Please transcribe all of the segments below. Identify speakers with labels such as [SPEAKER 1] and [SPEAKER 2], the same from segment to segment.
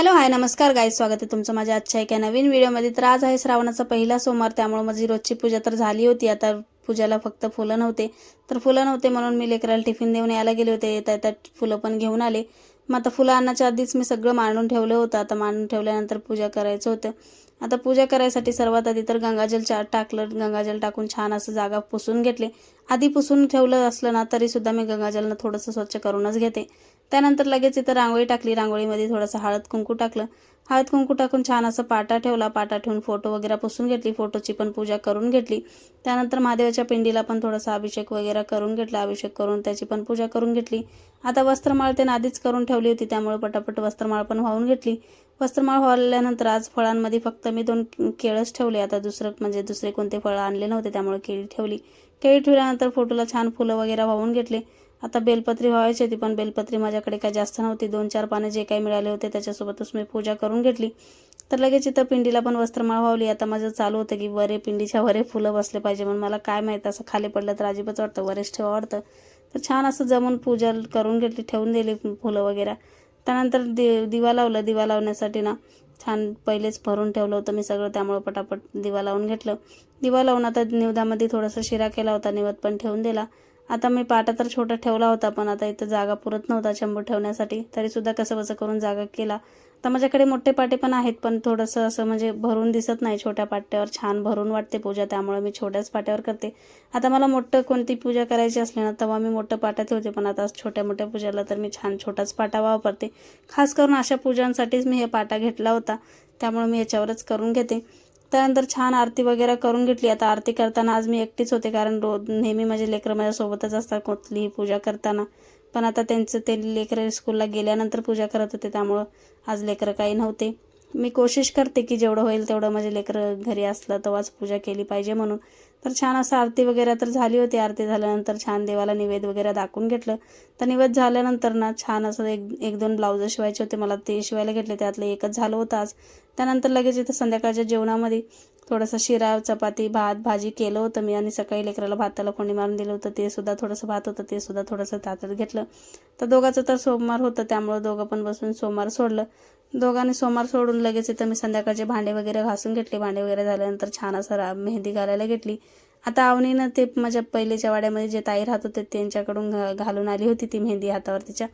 [SPEAKER 1] Hello hi नमस्कार guys स्वागत आहे तुमचं माझ्या आजच्या एका नवीन व्हिडिओमध्ये. तर आज आहे श्रावणाचा पहिला सोमवार त्यामुळे माझी रोजची पूजा तर झाली होती. आता पूजाला फक्त फुलं नव्हते. तर फुलं नव्हते म्हणून मी लेकराला टिफिन देऊन यायला गेले होते. येता येता फुलं पण घेऊन आले. मग आता फुलं आणण्याच्या आधीच मी सगळं मांडून ठेवलं होतं. आता मांडून ठेवल्यानंतर पूजा करायचं होतं. आता पूजा करायसाठी सर्वात आधी तर गंगाजल चा टाकलं. गंगाजल टाकून छान असं जागा पुसून घेतले. आधी पुसून ठेवलं असलं ना तरीसुद्धा मी गंगाजलनं थोडंसं स्वच्छ करूनच घेते. त्यानंतर लगेच इथं रांगोळी टाकली. रांगोळीमध्ये थोडंसं हळद कुंकू टाकलं. हळद कुंकू टाकून छान असं पाटा ठेवला. पाटा ठेवून फोटो वगैरे पुसून घेतली. फोटोची पण पूजा करून घेतली. त्यानंतर महादेवाच्या पिंडीला पण थोडासा अभिषेक वगैरे करून घेतला. अभिषेक करून त्याची पण पूजा करून घेतली. आता वस्त्रमाळ त्याने आधीच करून ठेवली होती. त्यामुळे पटापट वस्त्रमाळ पण वाहून घेतली. वस्त्रमाळ व्हावल्यानंतर आज फळांमध्ये फक्त मी दोन केळच ठेवले. आता दुसरं म्हणजे दुसरे कोणते फळं आणले नव्हते. त्यामुळे केळी ठेवली. केळी ठेवल्यानंतर फोटोला छान फुलं वगैरे वाहून घेतले. आता बेलपत्री व्हायची होती पण बेलपत्री माझ्याकडे काय जास्त नव्हती. दोन चार पानं जे काही मिळाले होते त्याच्यासोबतच मी पूजा करून घेतली. तर लगेच इथं पिंडीला पण वस्त्रमाळ व्हावली आता माझं चालू होतं की वरे पिंडीच्या वरे फुलं बसले पाहिजे म्हणून मला काय माहीत असं खाली पडलं तर अजिबात वाटतं वरेच ठेवा वाटतं. तर छान असं जमून पूजा करून घेतली ठेवून दिली फुलं वगैरे. त्यानंतर दि दिवा लावलं. दिवा लावण्यासाठी ना छान पहिलेच भरून ठेवलं होतं मी सगळं. त्यामुळं पटापट दिवा लावून घेतलं. दिवा लावून आता निवदामध्ये थोडासा शिरा केला होता निवद पण ठेवून दिला. आता मी पाटा तर छोटा ठेवला होता पण आता इथं जागा पुरत नव्हता शंभर ठेवण्यासाठी. तरीसुद्धा कसं बसं करून जागा केला. आता माझ्याकडे मोठे पाटे पण आहेत पण थोडंसं असं म्हणजे भरून दिसत नाही छोट्या पाट्यावर. छान भरून वाटते पूजा त्यामुळे मी छोट्याच पाट्यावर करते. आता मला मोठं कोणती पूजा करायची असली ना तेव्हा मी मोठं पाटा ठेवते पण आता छोट्या मोठ्या पूजाला तर मी छान छोटाच पाटा वापरते. खास करून अशा पूजांसाठीच मी हे पाटा घेतला होता. त्यामुळे मी याच्यावरच करून घेते. त्यानंतर छान आरती वगैरे करून घेतली. आता आरती करताना आज मी एकटीच होते कारण रोज नेहमी माझे लेकरं माझ्यासोबतच असतात कुठलीही पूजा करताना. पण आता त्यांचं ते लेकरं स्कूलला गेल्यानंतर पूजा करत होते त्यामुळं आज लेकरं काही नव्हते. मी कोशिश करते की जेवढं होईल तेवढं माझे लेकरं घरी असलं तेव्हाच पूजा केली पाहिजे म्हणून. तर छान असं आरती वगैरे तर झाली होती. आरती झाल्यानंतर छान देवाला निवेद वगैरे दाखवून घेतलं. तर निवेद झाल्यानंतर ना छान असं एक एक दोन ब्लाऊज शिवायचे होते. मला ते शिवायला घेतले. त्यातलं एकच झालं होतं आज. त्यानंतर लगेच इथं संध्याकाळच्या जेवणामध्ये थोडंसं शिरा चपाती भात भाजी केलं होतं मी. आणि सकाळी लेकराला भाताला फोणी मारून दिलं होतं. ते सुद्धा थोडंसं भात होतं. ते सुद्धा थोडंसं तातात घेतलं. तर दोघाचं तर सोमवार होतं. त्यामुळं दोघं पण बसून सोमवार सोडलं. दोघांनी सोमवार सोडून लगेच इथं मी संध्याकाळचे भांडे वगैरे घासून घेतले. भांडे वगैरे झाल्यानंतर छान असं रा मेहंदी घालायला घेतली. आता आवनीनं ते माझ्या पहिलेच्या वाड्यामध्ये जे ताई राहत होते त्यांच्याकडून घालून आली होती ती मेहंदी हातावर तिच्या.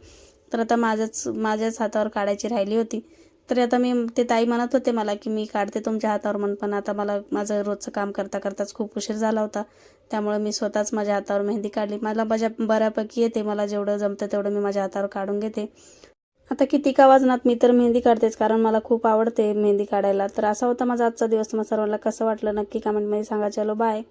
[SPEAKER 1] तर आता माझ्याच माझ्याच हातावर काढायची राहिली होती. तर आता मी ते ताई म्हणत होते मला की मी काढते तुमच्या हातावर म्हण पण आता मला माझं रोजचं काम करता करताच खूप उशीर झाला होता. त्यामुळे मी स्वतःच माझ्या हातावर मेहंदी काढली. मला बजा बऱ्यापैकी येते. मला जेवढं जमतं तेवढं मी माझ्या हातावर काढून घेते. आता किती का वाजनात मी तर मेहंदी काढतेच कारण मला खूप आवडते मेहंदी काढायला. तर असा होता माझा आजचा दिवस. तुम्हाला सर्वांना कसं वाटलं नक्की कमेंटमध्ये सांगा. चलो बाय